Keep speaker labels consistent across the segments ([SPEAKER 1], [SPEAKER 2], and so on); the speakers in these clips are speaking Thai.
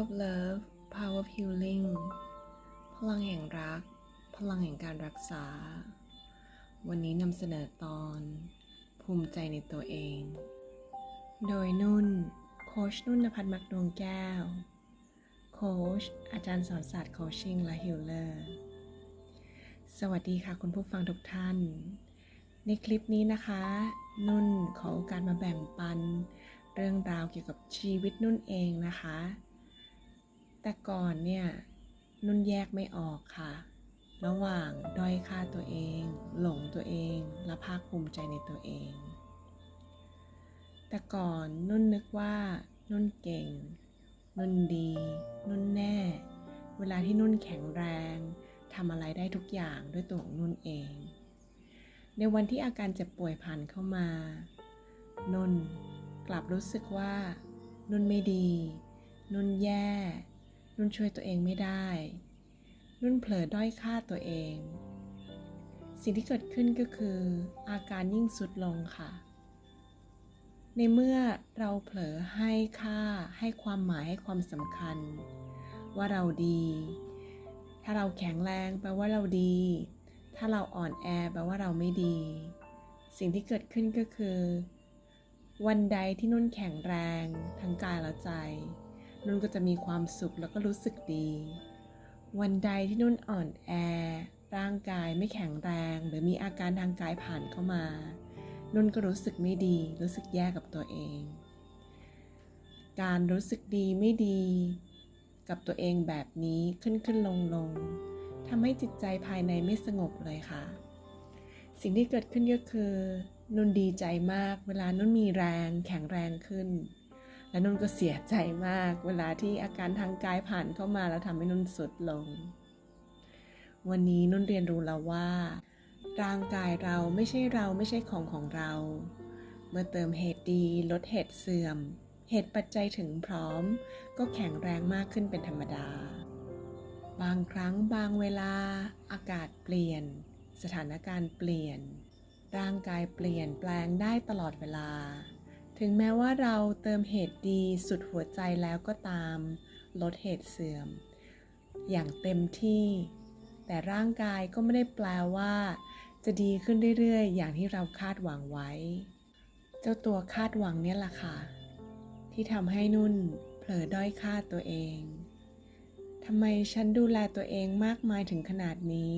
[SPEAKER 1] of Love Power of Healing พลังแห่งรัก พลังแห่งการรักษา วันนี้นำเสนอตอน ภูมิใจในตัวเอง โดยนุ่น โคชนุ่นนภัทรมักดวงแก้ว โคชอาจารย์สอนศาสตร์โคชชิ่งและฮิลเลอร์ สวัสดีค่ะคุณผู้ฟังทุกท่าน ในคลิปนี้นะคะ นุ่นขอโอกาสมาแบ่งปัน เรื่องราวเกี่ยวกับชีวิตนุ่นเองนะคะ แต่ก่อนเนี่ยนุ่นแยกไม่ออกค่ะ ระหว่างด้อยค่าตัวเอง หลงตัวเอง และภาคภูมิใจในตัวเอง แต่ก่อนนุ่นนึกว่า นุ่นเก่ง นุ่นดี นุ่นแน่ เวลาที่นุ่นแข็งแรงทำอะไรได้ทุกอย่างด้วยตัวของนุ่นเอง ในวันที่อาการเจ็บป่วยผ่านเข้ามา นุ่นกลับรู้สึกว่า นุ่นไม่ดี นุ่นแย่ นุ่นช่วยตัวเองไม่ได้ นุ่นเผลอด้อยค่าตัวเอง สิ่งที่เกิดขึ้นก็คืออาการยิ่งสุดลงค่ะ ในเมื่อเราเผลอให้ค่าให้ความหมายให้ความสำคัญ ว่าเราดี ถ้าเราแข็งแรงแปลว่าเราดี ถ้าเราอ่อนแอแปลว่าเราไม่ดี สิ่งที่เกิดขึ้นก็คือ วันใดที่นุ่นแข็งแรงทั้งกายและใจ นุ่นก็จะมีความสุขแล้วก็รู้สึกดี วันใดที่นุ่นอ่อนแอ ร่างกายไม่แข็งแรง หรือมีอาการทางกายผ่านเข้ามา นุ่นก็รู้สึกไม่ดี รู้สึกแย่กับตัวเอง การรู้สึกดีไม่ดี กับตัวเองแบบนี้ขึ้นขึ้นลงลงทำให้จิตใจภายในไม่สงบเลยค่ะ สิ่งที่เกิดขึ้นก็คือ นุ่นดีใจมาก เวลานุ่นมีแรงแข็งแรงขึ้น และนุ่นก็เสียใจมาก เวลาที่อาการทางกายผ่านเข้ามาแล้วทำให้นุ่นสุดลง วันนี้นุ่นเรียนรู้แล้วว่า ร่างกายเราไม่ใช่เราไม่ใช่ของของเรา เมื่อเติมเหตุดีลดเหตุเสื่อม เหตุปัจจัยถึงพร้อม ก็แข็งแรงมากขึ้นเป็นธรรมดา บางครั้งบางเวลา อากาศเปลี่ยน สถานการณ์เปลี่ยน ร่างกายเปลี่ยนแปลงได้ตลอดเวลา ถึงแม้ว่าเราเติมเหตุดีสุดหัวใจแล้วก็ตาม ลดเหตุเสื่อม อย่างเต็มที่ แต่ร่างกายก็ไม่ได้แปลว่า จะดีขึ้นเรื่อยๆ อย่างที่เราคาดหวังไว้ เจ้าตัวคาดหวังเนี่ยแหละค่ะ ที่ทำให้นุ่นเผลอด้อยค่าตัวเองทำไมฉันดูแลตัวเองมากมายถึงขนาดนี้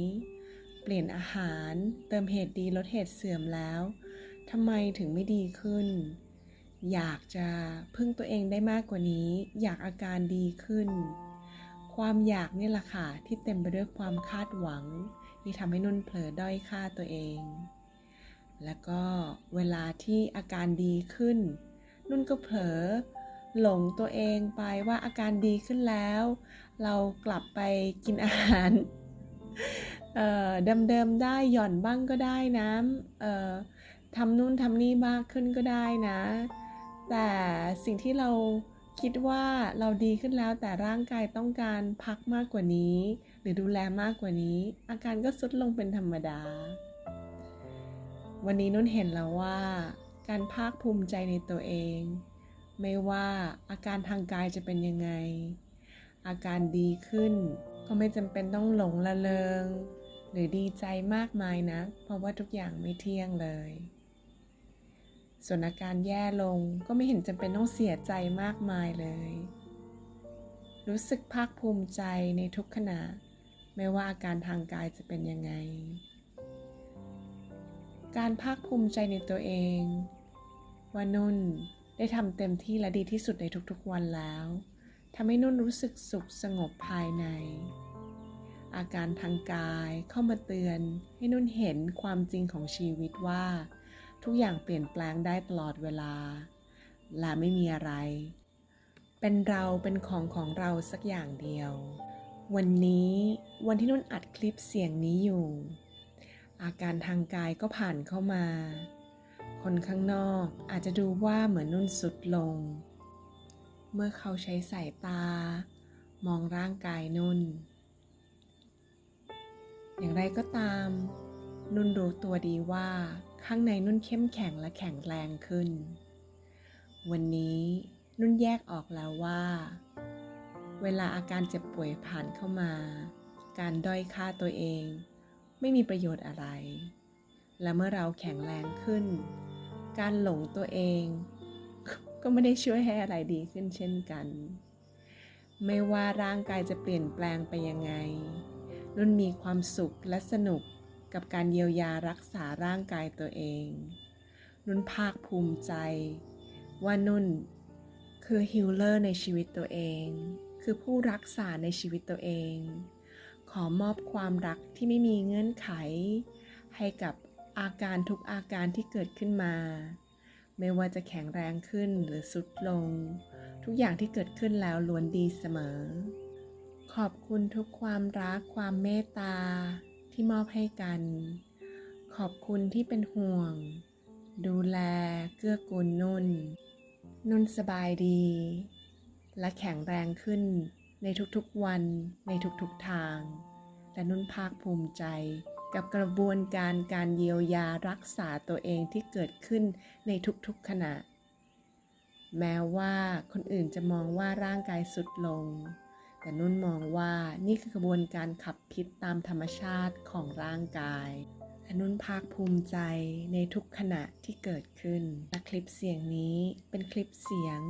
[SPEAKER 1] เปลี่ยนอาหารเติมเหตุดีลดเหตุเสื่อมแล้วทำไมถึงไม่ดีขึ้น อยากจะพึ่งตัวเองได้มากกว่านี้ อยากอาการดีขึ้น ความอยากนี่แหละค่ะที่เต็มไปด้วยความคาดหวัง ที่ทำให้นุ่นเผลอด้อยค่าตัวเอง แล้วก็เวลาที่อาการดีขึ้น นุ่นก็เผลอหลงตัวเองไปว่าอาการดีขึ้นแล้ว เรากลับไปกินอาหารเอ่อเดิมๆได้หย่อนบ้างก็ได้นะทำนู่นทำนี่มากขึ้นก็ได้นะ แต่สิ่งที่เราคิดว่าเราดีขึ้นแล้วแต่ร่างกายต้องการพักมากกว่านี้ หรือดูแลมากกว่านี้ อาการก็สุดลงเป็นธรรมดา วันนี้นุ่นเห็นแล้วว่า การภาคภูมิใจในตัวเอง ไม่ว่าอาการทางกายจะเป็นยังไง อาการดีขึ้น ก็ไม่จำเป็นต้องหลงละเลงหรือดีใจมากมายนะ เพราะว่าทุกอย่างไม่เที่ยงเลย ส่วนอาการแย่ลงก็ไม่เห็นจำเป็นต้องเสียใจมากมายเลย รู้สึกภาคภูมิใจในทุกขณะ ไม่ว่าอาการทางกายจะเป็นยังไง การภาคภูมิใจในตัวเองว่านุ่นได้ทำเต็มที่และดีที่สุดในทุกๆวันแล้วทำให้นุ่นรู้สึกสุขสงบภายใน อาการทางกายเข้ามาเตือนให้นุ่นเห็นความจริงของชีวิตว่า ทุกอย่างเปลี่ยนแปลงได้ตลอดเวลา และไม่มีอะไร เป็นเราเป็นของของเราสักอย่างเดียว วันนี้วันที่นุ่นอัดคลิปเสียงนี้อยู่ อาการทางกายก็ผ่านเข้ามา คนข้างนอกอาจจะดูว่าเหมือนนุ่นสุดลง เมื่อเขาใช้สายตา มองร่างกายนุ่น อย่างไรก็ตาม นุ่นรู้ตัวดีว่า ข้างในนุ่นเข้มแข็งและแข็งแรงขึ้น วันนี้นุ่นแยกออกแล้วว่า เวลาอาการเจ็บป่วยผ่านเข้ามา การด้อยค่าตัวเอง ไม่มีประโยชน์อะไร และเมื่อเราแข็งแรงขึ้น การหลงตัวเอง ก็ไม่ได้ช่วยให้อะไรดีขึ้นเช่นกัน ไม่ว่าร่างกายจะเปลี่ยนแปลงไปยังไง นุ่นมีความสุขและสนุก กับการเยียวยารักษาร่างกายตัวเอง นุ่นภาคภูมิใจ ว่านุ่นคือฮิลเลอร์ในชีวิตตัวเอง คือผู้รักษาในชีวิตตัวเอง ขอมอบความรักที่ไม่มีเงื่อนไข ให้กับอาการทุกอาการที่เกิดขึ้นมา ไม่ว่าจะแข็งแรงขึ้นหรือสุดลง ทุกอย่างที่เกิดขึ้นแล้วล้วนดีเสมอ ขอบคุณทุกความรักความเมตตา ที่มอบให้กัน ขอบคุณที่เป็นห่วง ดูแลเกื้อกูลนุ่น นุ่นสบายดี และแข็งแรงขึ้นในทุกๆวันในทุกๆทาง และนุ่นภาคภูมิใจกับกระบวนการการเยียวยารักษาตัวเองที่เกิดขึ้นในทุกๆขณะ แม้ว่าคนอื่นจะมองว่าร่างกายสุดลง แต่นุ่นมองว่านี่คือกระบวนการขับพิษตามธรรมชาติของร่างกายและนุ่นภาคภูมิใจในทุกขณะที่เกิดขึ้นและคลิปเสียงนี้เป็นคลิปเสียง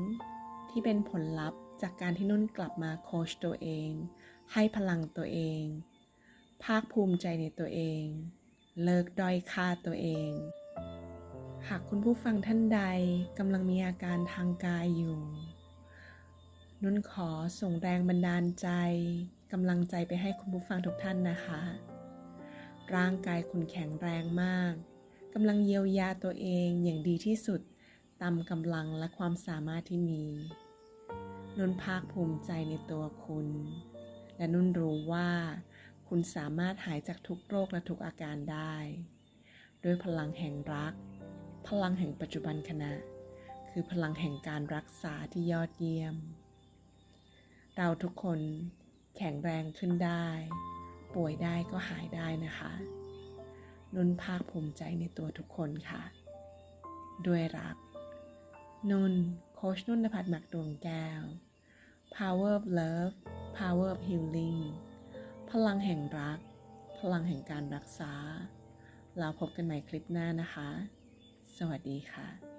[SPEAKER 1] ที่เป็นผลลัพธ์จากการที่นุ่นกลับมาโคชตัวเอง ให้พลังตัวเอง ภาคภูมิใจในตัวเอง เลิกด้อยค่าตัวเอง หากคุณผู้ฟังท่านใดกำลังมีอาการทางกายอยู่ นุ่นขอส่งแรงบันดาลใจกำลังใจไปให้คุณผู้ฟังทุกท่านนะคะ ร่างกายคุณแข็งแรงมากกำลังเยียวยาตัวเองอย่างดีที่สุดตามกำลังและความสามารถที่มี นุ่นภาคภูมิใจในตัวคุณ และนุ่นรู้ว่า คุณสามารถหายจากทุกโรคและทุกอาการได้ ด้วยพลังแห่งรัก พลังแห่งปัจจุบันขณะ คือพลังแห่งการรักษาที่ยอดเยี่ยม เราทุกคนแข็งแรงขึ้นได้ ป่วยได้ก็หายได้นะคะนุ่นภาคภูมิใจในตัวทุกคนค่ะ ด้วยรัก นุ่น โคชนุ่นนภัทรหมักดวงแก้ว Power of Love Power of Healing พลังแห่งรัก พลังแห่งการรักษา เราพบกันใหม่คลิปหน้านะคะ สวัสดีค่ะ